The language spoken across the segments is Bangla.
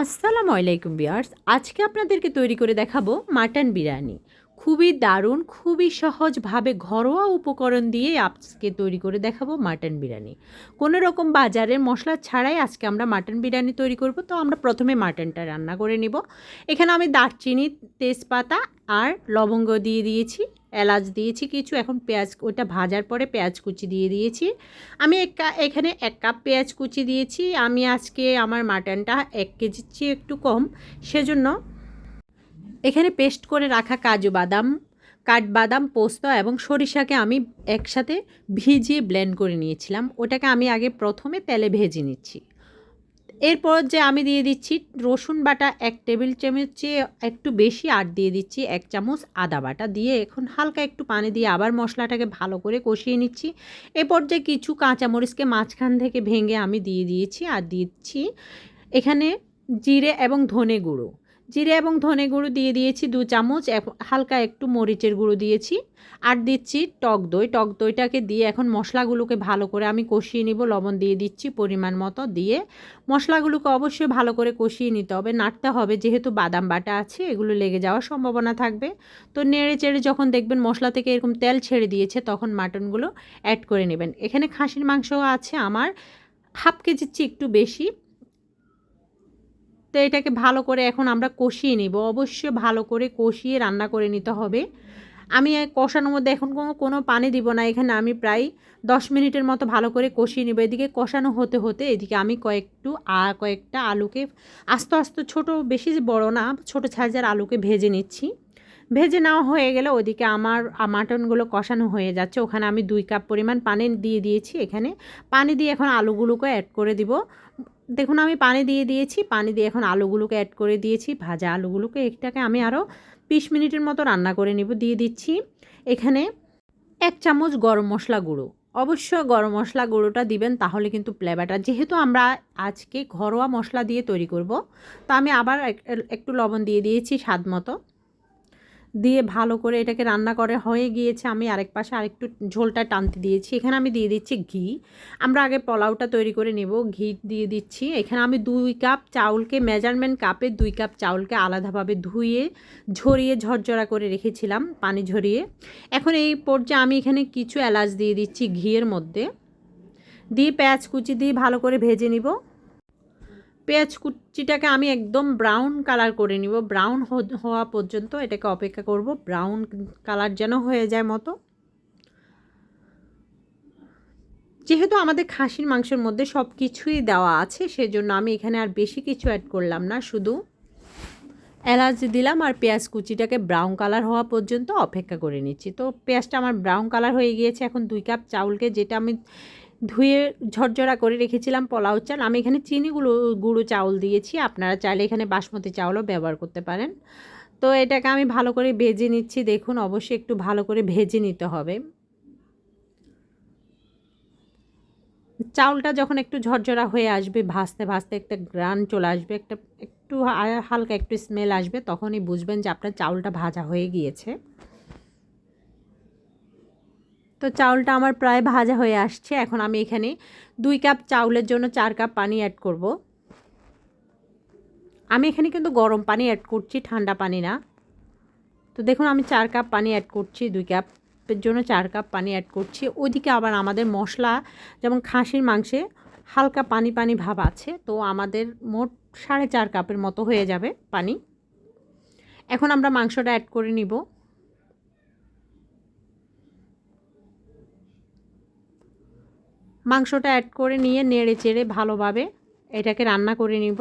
আসসালামু আলাইকুম বিয়ার্স আজকে আপনাদেরকে তৈরি করে দেখাবো মাটন বিরিয়ানি। খুবই দারুণ, খুবই সহজভাবে ঘরোয়া উপকরণ দিয়ে আজকে তৈরি করে দেখাবো মাটন বিরিয়ানি। কোনো রকম বাজারের মশলা ছাড়াই আজকে আমরা মাটন বিরিয়ানি তৈরি করব। তো আমরা প্রথমে মাটনটা রান্না করে নিব। এখানে আমি দারচিনি, তেজপাতা আর লবঙ্গ দিয়ে দিয়েছি। এলাচ দিয়েছি কিছু, এখন পেঁয়াজ, ওটা ভাজার পরে পেঁয়াজ কুচি দিয়ে দিয়েছি। আমি এক এখানে এক কাপ পেঁয়াজ কুচি দিয়েছি। আমি আজকে আমার মাটনটা এক কেজির চেয়ে একটু কম, সেজন্য এখানে পেস্ট করে রাখা কাজু বাদাম, কাঠবাদাম, পোস্ত এবং সরিষাকে আমি একসাথে ভিজিয়ে ব্লেন্ড করে নিয়েছিলাম। ওটাকে আমি আগে প্রথমে তেলে ভেজে নিচ্ছি। এরপর যে আমি দিয়ে দিচ্ছি রসুন বাটা এক টেবিল চামচ চেয়ে একটু বেশি আট দিয়ে দিচ্ছি এক চামচ আদা বাটা। দিয়ে এখন হালকা একটু পানি দিয়ে আবার মশলাটাকে ভালো করে কষিয়ে নিচ্ছি। এরপর যে কিছু কাঁচামরিচকে মাঝখান থেকে ভেঙে আমি দিয়ে দিয়েছি আর দিচ্ছি এখানে জিরে এবং ধনে গুঁড়ো। জিরে এবং ধনে গুঁড়ো দিয়ে দিয়েছি দু চামচ হালকা একটু মরিচের গুঁড়ো দিয়েছি আর দিচ্ছি টক দই। টক দইটাকে দিয়ে এখন মশলাগুলোকে ভালো করে আমি কষিয়ে নিব, লবণ দিয়ে দিচ্ছি পরিমাণ মতো দিয়ে। মশলাগুলোকে অবশ্যই ভালো করে কষিয়ে নিতে হবে। নাড়তে হবে যেহেতু বাদাম বাটা আছে, এগুলো লেগে যাওয়ার সম্ভাবনা থাকবে। তো নেড়ে চেড়ে যখন দেখবেন মশলা থেকে এরকম তেল ছেড়ে দিয়েছে, তখন মাটনগুলো অ্যাড করে নেবেন। এখানে খাসির মাংস আছে আমার। হাফ কেজির চেয়ে একটু বেশি। তো এটাকে ভালো করে এখন আমরা কষিয়ে নিব। অবশ্যই ভালো করে কষিয়ে রান্না করে নিতে হবে। আমি কষানোর মধ্যে এখন কোনো কোনো পানি দিব না। এখানে আমি প্রায় দশ মিনিটের মতো ভালো করে কষিয়ে নেব। এদিকে কষানো হতে হতে এদিকে আমি কয়েকটু আ, কয়েকটা আলুকে আস্তে আস্তে ছোট, বেশি বড় না, ছোট ছাজার আলুকে ভেজে নিচ্ছি। ভেজে নেওয়া হয়ে গেলে ওদিকে আমার মাটনগুলো কষানো হয়ে যাচ্ছে। ওখানে আমি দুই কাপ পরিমাণ পানি দিয়ে দিয়েছি। এখানে পানি দিয়ে এখন আলুগুলোকে অ্যাড করে দিব। দেখুন, আমি পানি দিয়ে দিয়েছি। পানি দিয়ে এখন আলুগুলোকে অ্যাড করে দিয়েছি। ভাজা আলুগুলোকে একটাকে আমি আরও বিশ মিনিটের মতো রান্না করে নেব, দিয়ে দিচ্ছি। এখানে এক চামচ গরম মশলা গুঁড়ো। অবশ্য গরম মশলা গুঁড়োটা দিবেন, তাহলে কিন্তু ফ্লেভারটা, যেহেতু আমরা আজকে ঘরোয়া মশলা দিয়ে তৈরি করব, তো আমি আবার একটু লবণ দিয়ে দিয়েছি স্বাদ মতো। দিয়ে ভালো করে এটাকে রান্না করে হয়ে গিয়েছে, আমি আরেক পাশে আরেকটু ঝোলটা টানতে দিয়েছি। এখানে আমি দিয়ে দিচ্ছি ঘি। আমরা আগে পোলাওটা তৈরি করে নেব, ঘি দিয়ে দিচ্ছি। এখানে আমি দুই কাপ চাউলকে, মেজারমেন্ট কাপে দুই কাপ চাউলকে আলাদাভাবে ধুয়ে, ঝরিয়ে, ঝরঝরা করে রেখেছিলাম পানি ঝরিয়ে। এখন এই পর্যায়ে আমি এখানে কিছু এলাচ দিয়ে দিচ্ছি ঘিয়ের মধ্যে। দিয়ে পেঁয়াজ কুচি দিয়ে ভালো করে ভেজে নিব। পেঁয়াজ কুচিটাকে আমি একদম ব্রাউন কালার করে নিব। ব্রাউন হওয়া পর্যন্ত এটাকে অপেক্ষা করব। ব্রাউন কালার যেন হয়ে যায় মতো। যেহেতু আমাদের খাসির মাংসের মধ্যে সব কিছুই দেওয়া আছে, সেজন্য আমি এখানে আর বেশি কিছু অ্যাড করলাম না। শুধু এলাচ দিলাম আর পেঁয়াজ কুচিটাকে ব্রাউন কালার হওয়া পর্যন্ত অপেক্ষা করে নিচ্ছি। তো পেঁয়াজটা আমার ব্রাউন কালার হয়ে গিয়েছে। এখন দুই কাপ চাউলকে যেটা আমি ধুয়ে ঝরঝরা করে রেখেছিলাম পোলাও চাল। আমি এখানে চিনি গুঁড়ো গুঁড়ো চাউল দিয়েছি। আপনারা চাইলে এখানে বাসমতি চাউলও ব্যবহার করতে পারেন। তো এটাকে আমি ভালো করে ভেজে নিচ্ছি। দেখুন, অবশ্যই একটু ভালো করে ভেজে নিতে হবে। চাউলটা যখন একটু ঝরঝরা হয়ে আসবে, ভাজতে ভাজতে একটা গ্রান চলে আসবে, একটা একটু হালকা একটু স্মেল আসবে, তখনই বুঝবেন যে আপনার চাউলটা ভাজা হয়ে গিয়েছে। তো চাউলটা আমার প্রায় ভাজা হয়ে আসছে। এখন আমি এখানে দুই কাপ চাউলের জন্য চার কাপ পানি অ্যাড করব। আমি এখানে কিন্তু গরম পানি অ্যাড করছি, ঠান্ডা পানি না। তো দেখুন, আমি চার কাপ পানি অ্যাড করছি, দুই কাপের জন্য চার কাপ পানি অ্যাড করছি। ওইদিকে আবার আমাদের মশলা, যেমন খাসির মাংসে হালকা পানি পানি ভাব আছে, তো আমাদের মোট সাড়ে চার কাপের মতো হয়ে যাবে পানি। এখন আমরা মাংসটা অ্যাড করে নিব। মাংসটা অ্যাড করে নিয়ে নেড়ে চেড়ে ভালোভাবে এটাকে রান্না করে নিব।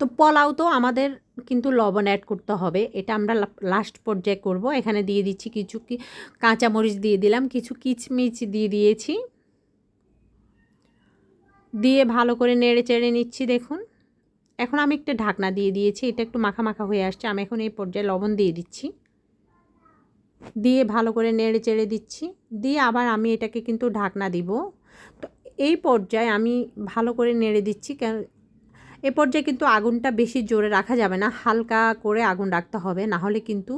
তো পোলাও তো আমাদের কিন্তু লবণ অ্যাড করতে হবে, এটা আমরা লাস্ট পর্যায়ে করব। এখানে দিয়ে দিচ্ছি কিছু কি, কাঁচামরিচ দিয়ে দিলাম, কিছু কিচমিচ দিয়ে দিয়েছি। দিয়ে ভালো করে নেড়ে চেড়ে নিচ্ছি, দেখুন। এখন আমি একটা ঢাকনা দিয়ে দিয়েছি, এটা একটু মাখা মাখা হয়ে আসছে, আমি এখন এই পর্যায়ে লবণ দিয়ে দিচ্ছি। দিয়ে ভালো করে নেড়ে চেড়ে দিচ্ছি। দিয়ে আবার আমি এটাকে কিন্তু ঢাকনা দিব। তো এই পর্যায়ে আমি ভালো করে নেড়ে দিচ্ছি কেন, এ পর্যায়ে কিন্তু আগুনটা বেশি জোরে রাখা যাবে না, হালকা করে আগুন রাখতে হবে, না হলে কিন্তু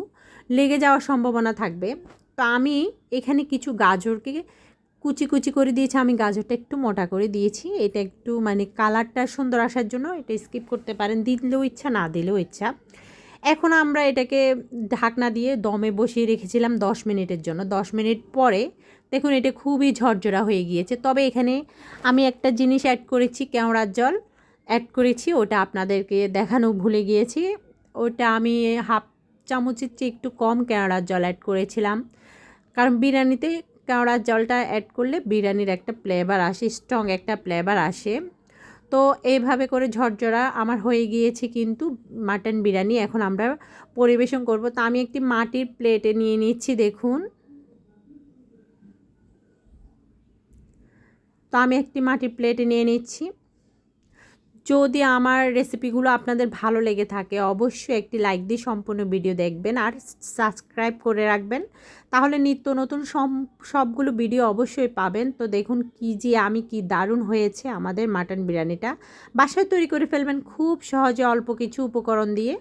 লেগে যাওয়ার সম্ভাবনা থাকবে। তো আমি এখানে কিছু গাজরকে কুচি কুচি করে দিয়েছি, আমি গাজরটা একটু মোটা করে দিয়েছি। এটা একটু মানে কালারটা সুন্দর আসার জন্য, এটা স্কিপ করতে পারেন, দিলেও ইচ্ছা, না দিলেও ইচ্ছা। এখন আমরা এটাকে ঢাকনা দিয়ে দমে বসিয়ে রেখেছিলাম দশ মিনিটের জন্য। দশ মিনিট পরে দেখুন এটা খুবই ঝরঝরা হয়ে গিয়েছে। তবে এখানে আমি একটা জিনিস অ্যাড করেছি, কেওড়ার জল অ্যাড করেছি, ওটা আপনাদেরকে দেখানো ভুলে গিয়েছি। ওটা আমি হাফ চামচের চেয়ে একটু কম কেওড়ার জল অ্যাড করেছিলাম। কারণ বিরিয়ানিতে কেওড়ার জলটা অ্যাড করলে বিরিয়ানির একটা ফ্লেভার আসে স্ট্রং একটা ফ্লেভার আসে। তো এইভাবে করে ঝরঝরা আমার হয়ে গিয়েছে কিন্তু মাটন বিরিয়ানি। এখন আমরা পরিবেশন করব। তা আমি একটি মাটির প্লেটে নিয়ে নিচ্ছি, দেখুন। তো আমি একটি মাটির প্লেটে নিয়ে নিচ্ছি। যদি আমার রেসিপিগুলো আপনাদের ভালো লেগে থাকে, অবশ্যই একটি লাইক দিয়ে সম্পূর্ণ ভিডিও দেখবেন আর সাবস্ক্রাইব করে রাখবেন। তাহলে নিত্য নতুন সবগুলো ভিডিও অবশ্যই পাবেন। তো দেখুন কি যে আমি কি দারুণ হয়েছে আমাদের মাটন বিরিয়ানিটা। বাসায় তৈরি করে ফেলবেন খুব সহজে অল্প কিছু উপকরণ দিয়ে।